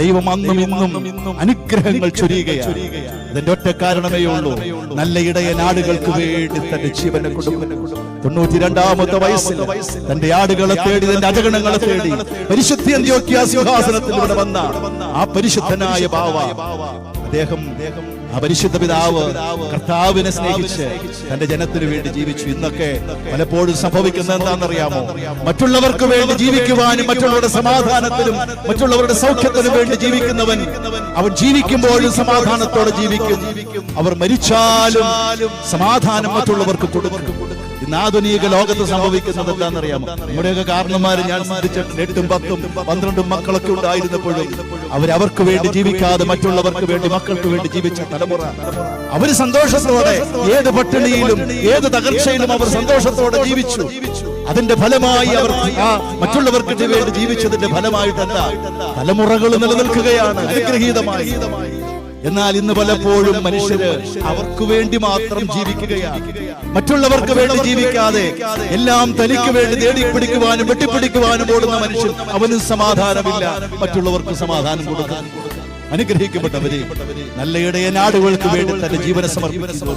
ദൈവം അന്നും ഇന്നും അനുഗ്രഹങ്ങൾ ചൊരിയുകയാണ്. അതിന്റെ ഒറ്റ കാരണമേ ഉള്ളൂ. നല്ല ഇടയ നാടുകൾക്ക് വേണ്ടി തന്റെ ജീവനെ കുടുംബം തൊണ്ണൂറ്റി രണ്ടാമത്തെ വയസ്സിൽ തന്റെ ആടുകളെ തേടി തന്റെ അജഗണങ്ങളെ തേടി പരിശുദ്ധി ഇവിടെ വന്ന ആ പരിശുദ്ധനായ ബാവ അദ്ദേഹം അപരിശുദ്ധ പരിശുദ്ധ പിതാവ് കർത്താവിനെ സ്നേഹിച്ച് തന്റെ ജനത്തിനു വേണ്ടി ജീവിച്ചു. ഇന്നൊക്കെ പലപ്പോഴും സംഭവിക്കുന്നത് എന്താണെന്നറിയാമോ? മറ്റുള്ളവർക്ക് വേണ്ടി ജീവിക്കുവാനും മറ്റുള്ളവരുടെ സമാധാനത്തിനും മറ്റുള്ളവരുടെ സൗഖ്യത്തിനും വേണ്ടി ജീവിക്കുന്നവൻ അവൻ ജീവിക്കുമ്പോഴും സമാധാനത്തോടെ ജീവിക്കും. അവർ മരിച്ചാലും സമാധാനം മറ്റുള്ളവർക്ക് കൊടുക്കും. ഇന്ന് ആധുനിക ലോകത്ത് സംഭവിക്കുന്നത് എന്താണെന്നറിയാമോ? നമ്മുടെയൊക്കെ കാരണന്മാര് ഞാൻ ശ്രദ്ധിച്ചിട്ടുണ്ട് എട്ടും പത്തും പന്ത്രണ്ടും മക്കളൊക്കെ ഉണ്ടായിരുന്നപ്പോഴും അവരവർക്ക് വേണ്ടി ജീവിക്കാതെ മറ്റുള്ളവർക്ക് വേണ്ടി മക്കൾക്ക് വേണ്ടി ജീവിച്ച തലമുറ. അവർ സന്തോഷത്തോടെ ഏത് പട്ടിണിയിലും ഏത് തകർച്ചയിലും അവർ സന്തോഷത്തോടെ ജീവിച്ചു. അതിന്റെ ഫലമായി അവർ മറ്റുള്ളവർക്ക് വേണ്ടി ജീവിച്ചതിന്റെ ഫലമായിട്ടല്ല തലമുറകൾ നിലനിൽക്കുകയാണ് അനുഗ്രഹീതമായി. എന്നാൽ ഇന്ന് പലപ്പോഴും മനുഷ്യര് അവർക്ക് വേണ്ടി മാത്രം ജീവിക്കുകയാണ്. മറ്റുള്ളവർക്ക് വേണ്ടി ജീവിക്കാതെ എല്ലാം തനിക്ക് വേണ്ടി നേടിപ്പിടിക്കുവാനും വെട്ടിപ്പിടിക്കുവാനും ഓടുന്ന മനുഷ്യൻ അവനും സമാധാനമില്ല. മറ്റുള്ളവർക്ക് സമാധാനം കൊടുക്കാൻ അനുഗ്രഹിക്കപ്പെട്ടവരെ നല്ല ഇടയ നാടുകൾക്ക് വേണ്ടി തന്റെ ജീവനെ സമർപ്പിക്കുന്നു.